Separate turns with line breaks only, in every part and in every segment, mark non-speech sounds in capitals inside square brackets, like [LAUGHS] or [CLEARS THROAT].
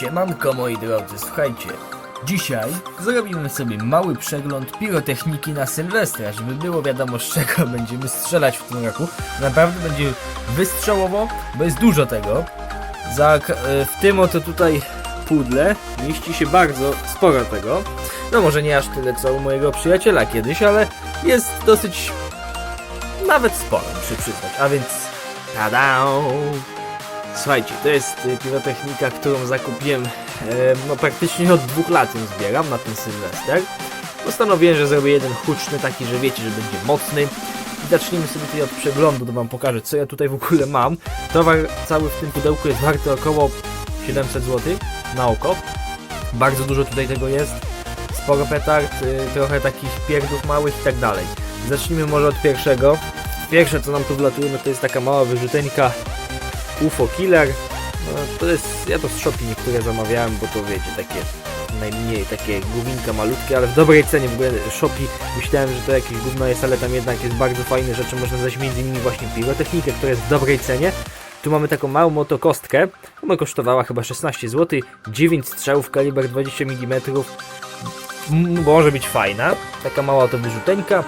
Siemanko moi drodzy, słuchajcie. Dzisiaj zrobimy sobie mały przegląd pirotechniki na Sylwestra, żeby było wiadomo z czego [LAUGHS] będziemy strzelać w tym roku. Naprawdę będzie wystrzałowo, bo jest dużo tego. Za, e, w tym oto tutaj pudle mieści się bardzo sporo tego. No może nie aż tyle co u mojego przyjaciela kiedyś, ale jest dosyć nawet sporo, muszę przyznać. A więc tada! Słuchajcie, to jest y, pirotechnika, którą zakupiłem no praktycznie od dwóch lat ją zbieram na ten Sylwester. Postanowiłem, że zrobię jeden huczny, taki, że wiecie, że będzie mocny. I zacznijmy sobie tutaj od przeglądu, to wam pokażę, co ja tutaj w ogóle mam. Towar cały w tym pudełku jest warty około 700 zł na oko. Bardzo dużo tutaj tego jest. Sporo petard, y, trochę takich pierdów małych i tak dalej. Zacznijmy może od pierwszego. Pierwsze, co nam tu wlatuje, no to jest taka mała wyrzuteńka UFO Killer. No, to jest, ja to z Shopee niektóre zamawiałem, bo to wiecie, takie najmniej, takie główinka malutkie, ale w dobrej cenie. W ogóle Shopee myślałem, że to jakieś gówno jest, ale tam jednak jest bardzo fajne rzeczy. Można znaleźć między innymi właśnie pirotechnikę, która jest w dobrej cenie. Tu mamy taką małą motokostkę. Ona kosztowała chyba 16 zł. 9 strzałów, kaliber 20 mm. Może być fajna. Taka mała to wyrzuteńka.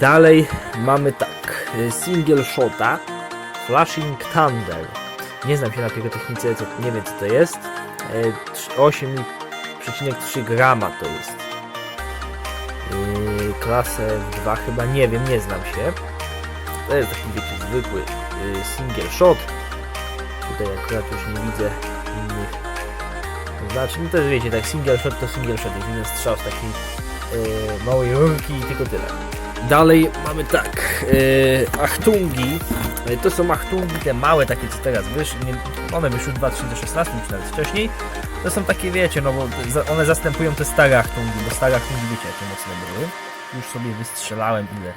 Dalej mamy tak. Single shota. Flashing Thunder. Nie znam się na pirotechnice, nie wiem co to jest. E, trz- 8,3 grama to jest. Yy, klasę 2 chyba, nie wiem, nie znam się. To jest taki, wiecie, zwykły yy, single shot. Tutaj akurat już nie widzę innych. Znaczy, no też wiecie, tak single shot to single shot, jest jeden strzał z takiej małej rurki i tylko tyle. Dalej mamy tak, Achtungi. Yy, To są Achtungi, te małe takie co teraz wyszły. One wyszły w 2016 czy nawet wcześniej. To są takie, wiecie, no bo one zastępują te stare Achtungi, bo stare Achtungi, wiecie, jakie mocne były. Już sobie wystrzelałem ile?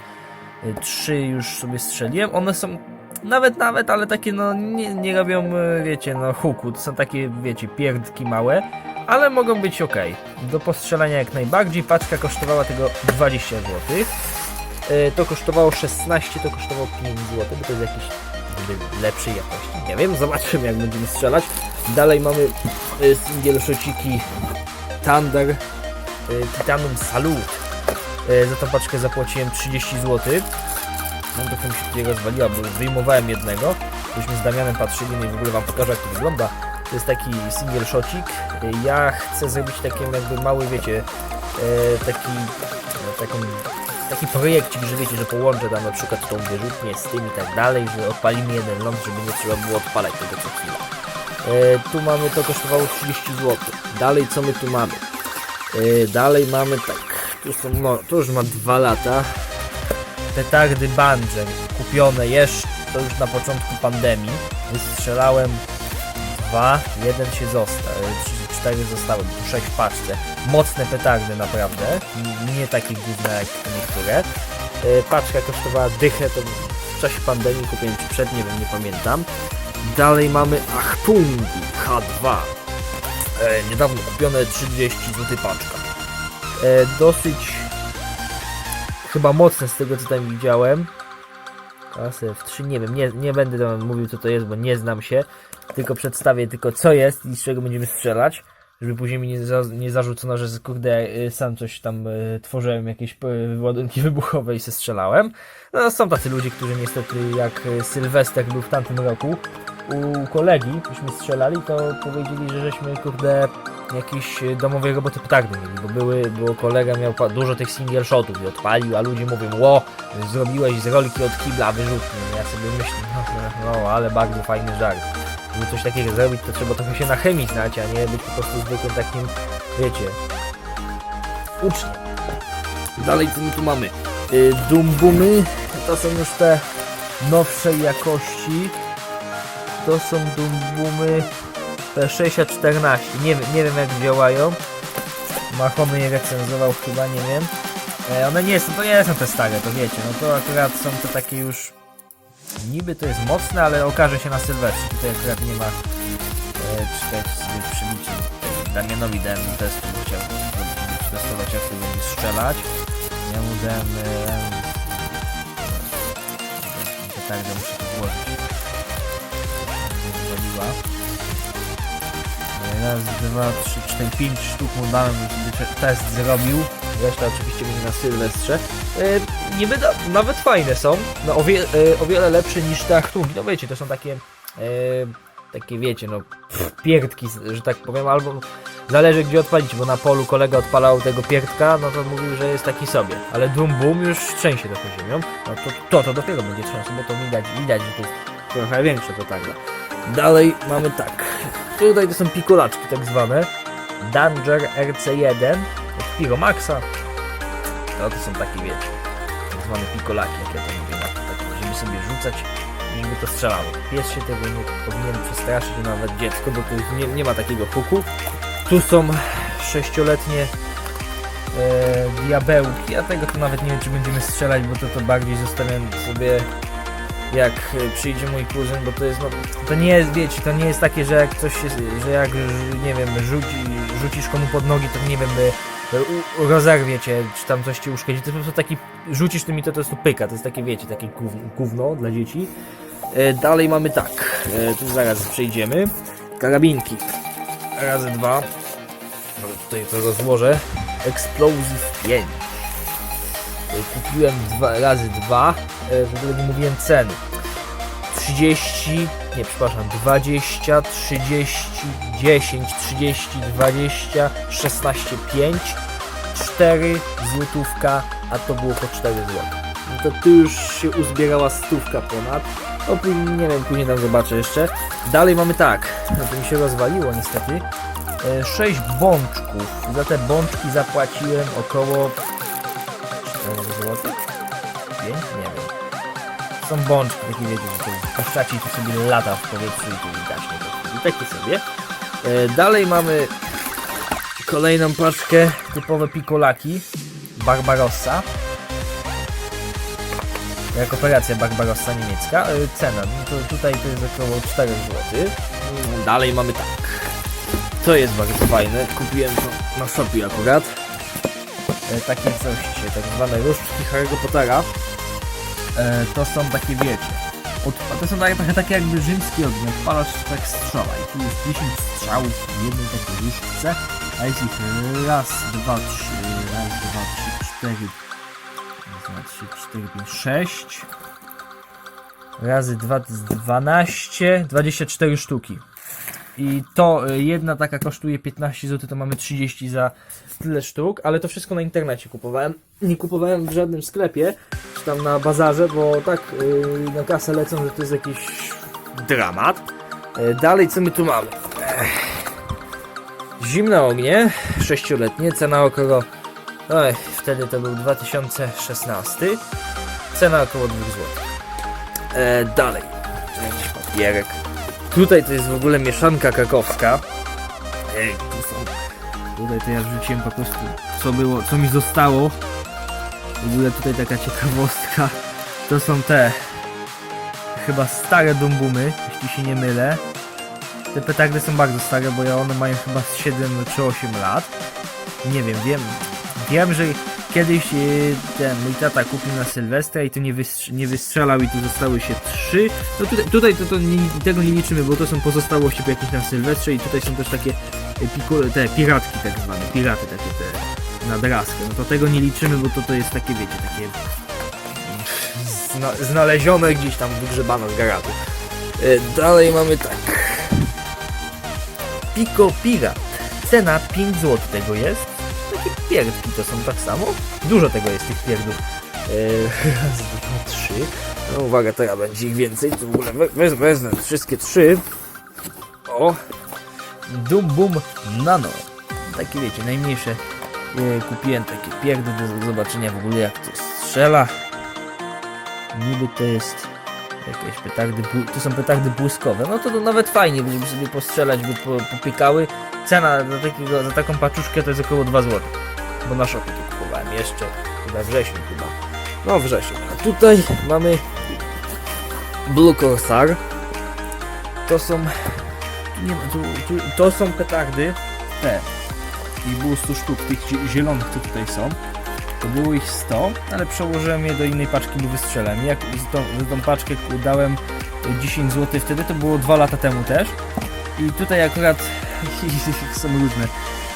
Y, Trzy już sobie strzeliłem. One są nawet, nawet, ale takie, no nie, nie robią, y, wiecie, no huku. To są takie, wiecie, pierdki małe, ale mogą być ok. Do postrzelania jak najbardziej. Paczka kosztowała tego 20 zł. Y, To kosztowało 16, to kosztowało 5 zł, bo to jest jakiś lepszej jakości. Nie wiem, zobaczymy jak będziemy strzelać. Dalej mamy y, singiel szociki Thunder y, Titanum Salute. Za tą paczkę zapłaciłem 30 zł. Mam trochę mi się tutaj rozwaliła, bo wyjmowałem jednego. Byśmy z Damianem patrzyli, no i w ogóle wam pokażę jak to wygląda. To jest taki single shocik. Ja chcę zrobić taki jakby mały, wiecie, taki, no, taką, taki projekcik, że wiecie, że połączę tam na przykład tą wyrzutnię z tym i tak dalej, że odpalimy jeden ląd, żeby nie trzeba było odpalać tego co chwila. E, tu mamy, to kosztowało 30 zł. Dalej co my tu mamy? E, dalej mamy tak, tu są, no, to już ma dwa lata. Petardy Bungeon, kupione jeszcze, to już na początku pandemii. Wystrzelałem dwa, jeden się został, e, cztery zostały, sześć w paczce. Mocne petardy naprawdę, nie takie gówne jak niektóre. E, paczka kosztowała dychę, to w czasie pandemii kupiłem czy przed, nie wiem, nie pamiętam. Dalej mamy Achtungi H2. E, niedawno kupione 30 zł paczka. E, dosyć chyba mocne z tego co tam widziałem. Klasę F3, nie wiem, nie, nie będę mówił co to jest, bo nie znam się. Tylko przedstawię tylko co jest i z czego będziemy strzelać. Żeby później mi nie, za, nie zarzucono, że kurde y, sam coś tam y, tworzyłem, jakieś y, ładunki wybuchowe i se strzelałem. No są tacy ludzie, którzy niestety jak y, Sylwester był w tamtym roku, u kolegi, myśmy strzelali, to powiedzieli, że żeśmy kurde jakieś e, domowe roboty petardy mieli, bo były, bo kolega miał dużo tych single shotów i odpalił, a ludzie mówią, ło, zrobiłeś z rolki od kibla wyrzutnie. Ja sobie myślę, no, no, no ale bardzo fajny żart. Żeby coś takiego zrobić, to trzeba trochę się na chemii znać, a nie być po prostu zwykłym takim, wiecie, uczniem. Dalej co my tu mamy? Y, Dumbumy, to są już te nowszej jakości. To są dumbumy P614. Nie, wiem- nie wiem jak działają. Mahony je recenzował chyba, nie wiem. E, one nie są, to nie są te stare, to wiecie, no to akurat są to takie już niby to jest mocne, ale okaże się na Sylwestrze. Tutaj akurat nie ma e, czekajcie sobie przyliczyć. Damianowi dałem do testu, bo chciał przetestować jak to będzie strzelać. Ja mu dałem e, petardę muszę tu włożyć. Wywaliła. Raz, dwa, trzy, cztery, pięć sztuk mu dałem, żeby te- test zrobił. Reszta oczywiście będzie na Sylwestrze. E, niby nawet fajne są. No, o, wie, e, o wiele lepsze niż te achtungi. No wiecie, to są takie, e, takie wiecie, no pierdki, że tak powiem, albo zależy gdzie odpalić, bo na polu kolega odpalał tego pierdka, no to mówił, że jest taki sobie. Ale Dum Boom już trzęsie trochę ziemią. No to to, to dopiero będzie trzęsło, bo to widać, widać, że to jest trochę większe to tak. Dalej mamy tak. Tutaj to są pikolaczki tak zwane. Danger RC1 od Piromaxa. No to są takie wiecie, tak zwane pikolaki, jak ja to mówię, na takie, żeby sobie rzucać i żeby to strzelało. Pies się tego nie powinien przestraszyć, nawet dziecko, bo tu nie, nie ma takiego huku. Tu są sześcioletnie e, diabełki, a tego to nawet nie wiem, czy będziemy strzelać, bo to to bardziej zostawiam sobie jak przyjdzie mój kuzyn, bo to jest, no, to nie jest, wiecie, to nie jest takie, że jak coś się, że jak, nie wiem, rzuci, rzucisz komu pod nogi, to nie wiem, by rozerwie cię, czy tam coś ci uszkodzi, to jest po prostu taki, rzucisz tym i to, to jest tu pyka, to jest takie, wiecie, takie gówno, dla dzieci. E, dalej mamy tak, e, tu zaraz przejdziemy, karabinki, razy dwa, Może tutaj to rozłożę, Explosive 5. E, Kupiłem dwa, razy dwa, w ogóle nie mówiłem ceny. 30, nie przepraszam, 20, 30, 10, 30, 20, 16, 5, 4 złotówka, a to było po 4 zł. No to tu już się uzbierała stówka ponad. O, później, nie wiem, później tam zobaczę jeszcze. Dalej mamy tak, no to mi się rozwaliło niestety. 6 bączków. Za te bączki zapłaciłem około Są bączki, takie wiecie, że to to sobie lata w powietrzu i tu widać. nie? I takie sobie. E, dalej mamy kolejną paczkę typowe pikolaki Barbarossa. Jak operacja Barbarossa niemiecka. E, cena, no to tutaj to jest około 4 zł. Dalej mamy tak. To jest bardzo fajne. Kupiłem to na Shopie akurat. E, takie coś, tak zwane różdżki Harry'ego Pottera. E, to są takie wiecie. To są takie, takie jakby rzymskie ognie. Odpalasz tak strzała i tu jest 10 strzałów w jednej takiej różdżce. A jest ich raz, dwa, trzy, raz, dwa, trzy, cztery. Raz, dwa, trzy, cztery, pięć, sześć. Razy dwa to jest 12, 24 sztuki. I to y, jedna taka kosztuje 15 zł, to mamy 30 za tyle sztuk, ale to wszystko na internecie kupowałem. Nie kupowałem w żadnym sklepie, czy tam na bazarze, bo tak y, na kasę lecą, że to jest jakiś dramat. Y, dalej co my tu mamy? Ech. Zimne ognie, sześcioletnie, cena około... Oj, wtedy to był 2016. Cena około 2 zł. E, dalej, jakiś papierek. Tutaj to jest w ogóle mieszanka krakowska. Ej, tu są... Tutaj to ja wrzuciłem po prostu co było, co mi zostało. W ogóle tutaj taka ciekawostka. To są te chyba stare dumbumy, jeśli się nie mylę. Te petardy są bardzo stare, bo ja one mają chyba z 7 czy 8 lat. Nie wiem, wiem. Wiem, że kiedyś e, ten mój tata kupił na Sylwestra i to nie, wystrz- nie wystrzelał i tu zostały się trzy. No tutaj, tutaj to, to nie, tego nie liczymy, bo to są pozostałości po jakimś tam Sylwestrze i tutaj są też takie e, te piratki tak zwane, piraty takie te na draskę. No to tego nie liczymy, bo to, to jest takie, wiecie, takie zna, znalezione gdzieś tam wygrzebane z garażu. E, dalej mamy tak. Pico Pirat. Cena 5 zł tego jest. Pierdki to są tak samo. Dużo tego jest tych pierdów. Eee, [LAUGHS] raz, dwa, trzy. No uwaga, to ja będzie ich więcej. To w ogóle we- wez, wezmę wszystkie trzy. O! Dum Bum Nano. Takie wiecie, najmniejsze. E, kupiłem takie pierdy do zobaczenia w ogóle jak to strzela. Niby to jest jakieś petardy, to są petardy błyskowe. No to, to nawet fajnie, żeby sobie postrzelać, by po, popykały. Cena za, takiego, za taką paczuszkę to jest około 2 zł. Bo na szopie kupowałem jeszcze, chyba wrześniu chyba. No wrzesień. A tutaj mamy Blue Corsair. To są... Nie ma, tu, tu, to są petardy te. I było 100 sztuk tych zie- zielonych, co tutaj są. To było ich 100, ale przełożyłem je do innej paczki i wystrzelałem. Jak z tą, z tą paczkę dałem 10 zł wtedy, to było 2 lata temu też. I tutaj akurat [LAUGHS] są różne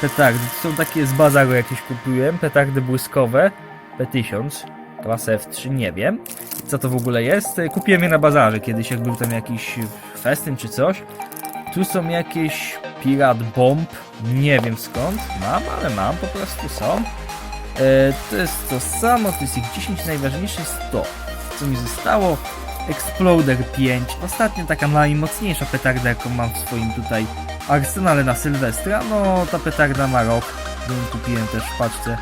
petardy. To są takie z bazaru jakieś kupiłem, petardy błyskowe, P1000, klasa F3, nie wiem co to w ogóle jest. Kupiłem je na bazarze kiedyś, jak był tam jakiś festyn czy coś. Tu są jakieś Pirat Bomb, nie wiem skąd, mam, ale mam, po prostu są. E, to jest to samo, to jest ich 10, najważniejsze jest to, co mi zostało. Exploder 5, ostatnio taka najmocniejsza petarda, jaką mam w swoim tutaj arsenale na Sylwestra. No, ta petarda ma rok, ją kupiłem też w paczce.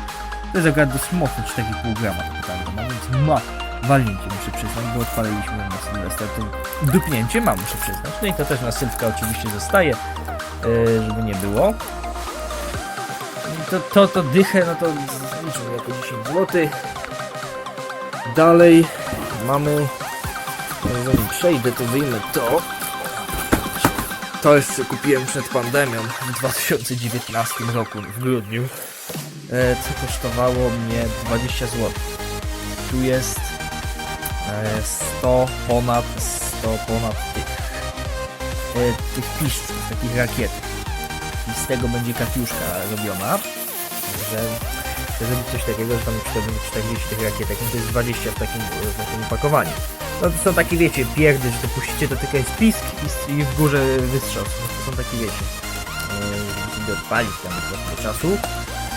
To jest akurat dość mocno 4,5 grama ta petarda, no więc ma walnięcie, muszę przyznać, bo odpaliliśmy na Sylwestra, to dupnięcie ma, muszę przyznać. No i to też na Sylwka oczywiście zostaje, e, żeby nie było. To, to, to dychę, no to zliczymy jako 10 zł. Dalej mamy, zanim przejdę, to wyjmę to. To jeszcze kupiłem przed pandemią w 2019 roku, w grudniu. E, co kosztowało mnie 20 zł. Tu jest e, 100 ponad 100 ponad tych e, tych piszczów, takich rakiet. I z tego będzie katiuszka robiona. Że zrobić coś takiego, że tam na przykład będzie 40 tych rakietek, no to jest 20 w takim, w takim opakowaniu. No to są takie, wiecie, pierdy, że to puścicie, to tylko jest pisk i, i w górze wystrzał. To są takie, wiecie, yy, żeby odpalić tam trochę czasu.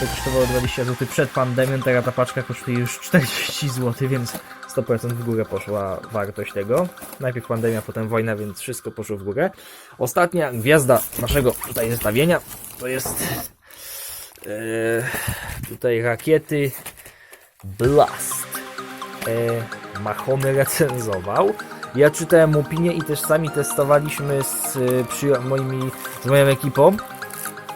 To kosztowało 20 zł przed pandemią, teraz ta paczka kosztuje już 40 zł, więc 100% w górę poszła wartość tego. Najpierw pandemia, potem wojna, więc wszystko poszło w górę. Ostatnia gwiazda naszego tutaj zestawienia to jest e, tutaj rakiety Blast. E, Mahony recenzował. Ja czytałem opinię i też sami testowaliśmy z, e, moimi, z moją ekipą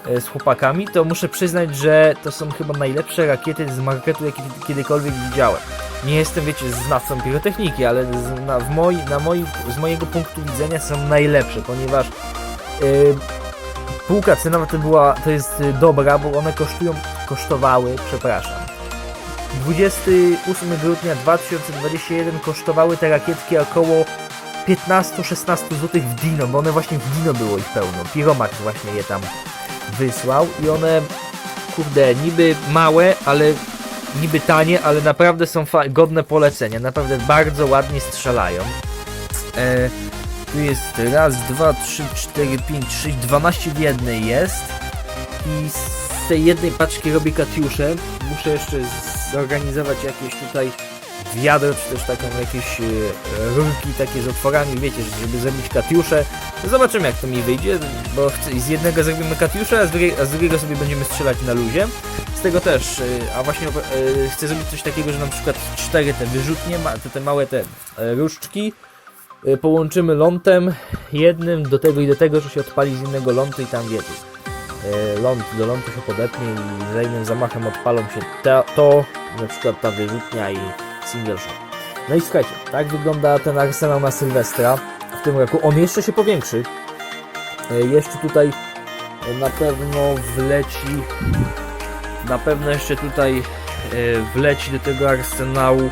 e, z chłopakami, to muszę przyznać, że to są chyba najlepsze rakiety z marketu, jakie kiedykolwiek widziałem. Nie jestem, wiecie, znawcą pirotechniki, ale z, na, w moi, na moi, z mojego punktu widzenia są najlepsze, ponieważ yy, półka cenowa to była, to jest y, dobra, bo one kosztują, kosztowały, przepraszam. 28 grudnia 2021 kosztowały te rakietki około 15-16 zł w Dino, bo one właśnie w Dino było ich pełno. Piromax właśnie je tam wysłał i one, kurde, niby małe, ale niby tanie, ale naprawdę są godne polecenia. Naprawdę bardzo ładnie strzelają. E, tu jest raz, dwa, trzy, cztery, pięć, sześć, dwanaście w jednej jest. I z tej jednej paczki robię katiuszę. Muszę jeszcze zorganizować jakieś tutaj wiadro, czy też taką jakieś e, rurki takie z otworami, wiecie, żeby zrobić katiuszę. Zobaczymy jak to mi wyjdzie, bo z jednego zrobimy katiuszę, a z, drugiej, a z drugiego sobie będziemy strzelać na luzie. Z tego też, y, a właśnie y, chcę zrobić coś takiego, że na przykład cztery te wyrzutnie, te, te małe te e, różdżki połączymy lądem jednym do tego i do tego, że się odpali z innego lądu i tam wiecie. y, Ląd do lądu się podepnie i za jednym zamachem odpalą się te, to, na przykład ta wyrzutnia i single shot. No i słuchajcie, tak wygląda ten arsenał na Sylwestra w tym roku. On jeszcze się powiększy. Y, Jeszcze tutaj y, na pewno wleci na pewno jeszcze tutaj e, wleci do tego arsenału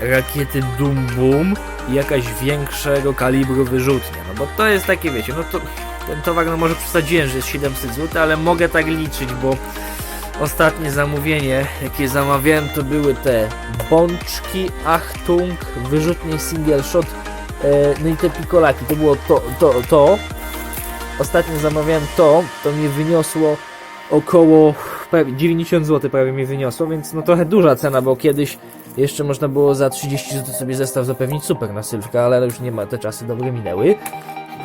rakiety Doom Boom jakaś większego kalibru wyrzutnia. No bo to jest takie, wiecie, no to ten towar, no może przesadziłem, że jest 700 zł, ale mogę tak liczyć, bo ostatnie zamówienie, jakie zamawiałem, to były te bączki, Achtung, wyrzutnie single shot, e, no i te pikolaki, to było to, to, to. Ostatnio zamawiałem to, to mi wyniosło około prawie 90 zł prawie mi wyniosło, więc no trochę duża cena, bo kiedyś jeszcze można było za 30 zł sobie zestaw zapewnić super na Sylwka, ale już nie ma, te czasy dobre minęły.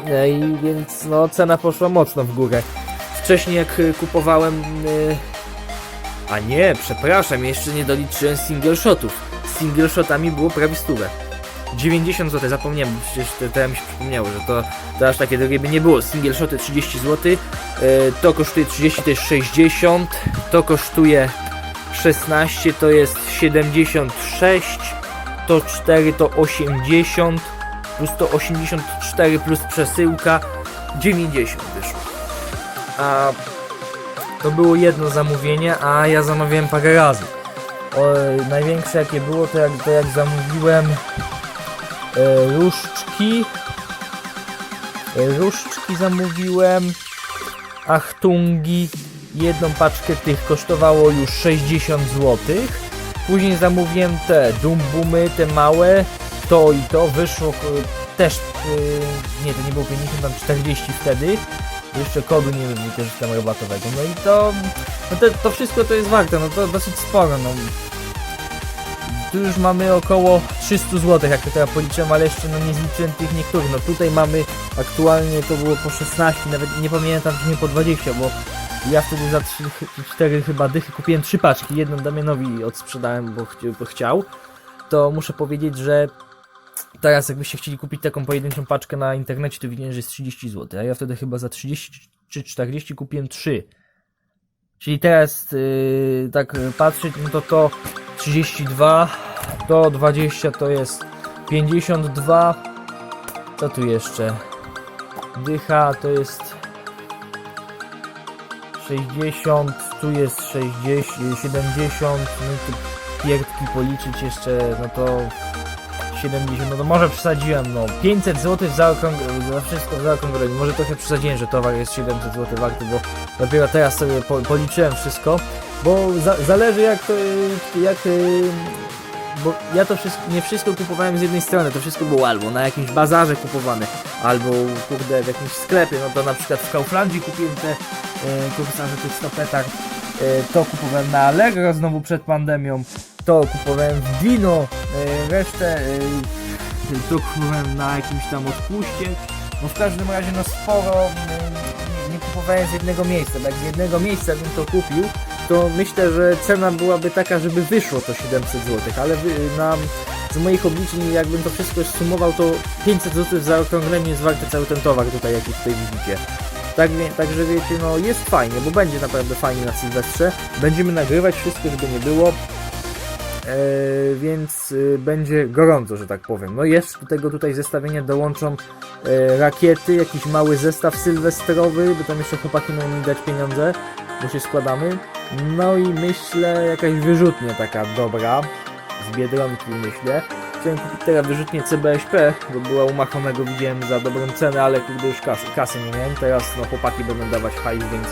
No i więc no cena poszła mocno w górę. Wcześniej jak y, kupowałem... y, A nie, przepraszam, jeszcze nie doliczyłem single shotów. Z single shotami było prawie stówę. 90 zł, zapomniałem, przecież to, to ja mi się przypomniało, że to, to aż takie drogie by nie było. Single shoty 30 zł, e, to kosztuje 30, to jest 60, to kosztuje 16, to jest 76, to 4 to 80, plus to 84 plus przesyłka 90 wyszło. A to było jedno zamówienie, a ja zamawiałem parę razy. O, największe jakie było to jak, to jak zamówiłem e, różdżki E, Różdżki zamówiłem. Achtungi. Jedną paczkę tych kosztowało już 60 zł. Później zamówiłem te dumbumy, te małe. To i to wyszło też. e, Nie, to nie było 50, tam 40 wtedy. Jeszcze kodu nie wykorzystam rabatowego. No i to. No to, to wszystko to jest warte, no to dosyć sporo. No. Tu już mamy około 300 zł, jak to teraz policzyłem, ale jeszcze no nie zliczyłem tych niektórych. No tutaj mamy aktualnie to było po 16, nawet nie pamiętam, czy nie po 20, bo ja wtedy za 3, 4 chyba dychy kupiłem 3 paczki. Jedną Damianowi odsprzedałem, bo, chci- bo chciał. To muszę powiedzieć, że teraz jakbyście chcieli kupić taką pojedynczą paczkę na internecie, to widziałem, że jest 30 zł, a ja wtedy chyba za 30 czy 40 kupiłem 3. Czyli teraz yy, tak patrzeć, no to to 32, to 20 to jest 52. Co tu jeszcze? Dycha to jest 60, tu jest 60, 70, no tu pierdki policzyć jeszcze, no to 70, no to może przesadziłem, no. 500 zł w zaokrągleniu, za wszystko w zaokrągleniu, może trochę przesadziłem, że towar jest 700 zł warty, bo dopiero teraz sobie po, policzyłem wszystko, bo za, zależy jak to, jak, y, bo ja to wszystko, nie wszystko kupowałem z jednej strony, to wszystko było albo na jakimś bazarze kupowane, albo kurde w jakimś sklepie, no to na przykład w Kauflandzie kupiłem te e, korsarze tych stopetach, e, to kupowałem na Allegro znowu przed pandemią, to kupowałem w Dino, e, resztę to kupowałem na jakimś tam odpuście, no w każdym razie no sporo nie, kupowałem z jednego miejsca, tak z jednego miejsca bym to kupił, to myślę, że cena byłaby taka, żeby wyszło to 700 zł, ale na, z moich obliczeń, jakbym to wszystko sumował, to 500 zł w zaokrągleniu jest warty cały ten towar tutaj, jaki tutaj widzicie. Tak, także wiecie, no jest fajnie, bo będzie naprawdę fajnie na Sylwestrze. Będziemy nagrywać wszystko, żeby nie było. E, więc y, będzie gorąco, że tak powiem. No jeszcze do tego tutaj zestawienia dołączą e, rakiety, jakiś mały zestaw sylwestrowy, bo tam jeszcze chłopaki mają mi dać pieniądze, bo się składamy. No i myślę jakaś wyrzutnia taka dobra, z Biedronki myślę. Chciałem kupić teraz wyrzutnię CBSP, bo była u Machonego, widziałem za dobrą cenę, ale kurde już kasy, kasy nie miałem. Teraz no chłopaki będą dawać hajs, więc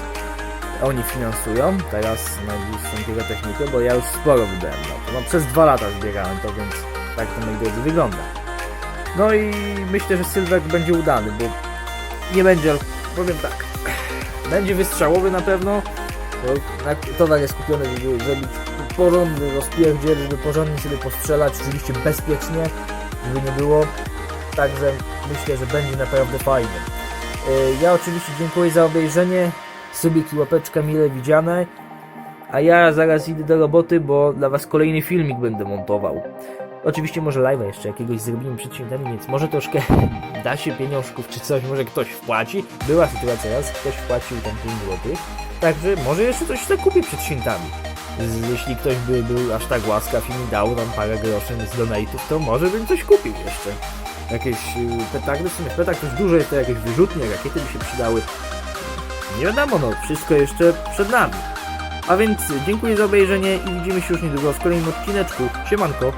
oni finansują teraz najbliższą pirotechnikę, bo ja już sporo wydałem na to. No przez dwa lata zbierałem to, więc tak to moi drodzy wygląda. No i myślę, że Sylwek będzie udany, bo nie będzie, powiem tak, [CLEARS THROAT] będzie wystrzałowy na pewno, bo towar jest kupiony, żeby zrobić porządny rozpierdziel, żeby porządnie sobie postrzelać, oczywiście bezpiecznie, żeby nie było. Także myślę, że będzie naprawdę fajnie. Yy, Ja oczywiście dziękuję za obejrzenie. Subik i łapeczka mile widziane. A ja zaraz idę do roboty, bo dla was kolejny filmik będę montował. Oczywiście może live'a jeszcze jakiegoś zrobimy przed świętami, więc może troszkę [LAUGHS] da się pieniążków czy coś, może ktoś wpłaci. Była sytuacja raz, ktoś wpłacił tam 5 zł. Także może jeszcze coś zakupię przed świętami. Jeśli ktoś by był aż tak łaskaw i mi dał tam parę groszy z donate'ów, to może bym coś kupił jeszcze. Jakieś y, petardy, w sumie petard już dużo jest to jakieś wyrzutnie, rakiety by się przydały. Nie wiadomo, no, wszystko jeszcze przed nami. A więc dziękuję za obejrzenie i widzimy się już niedługo w kolejnym odcineczku. Siemanko!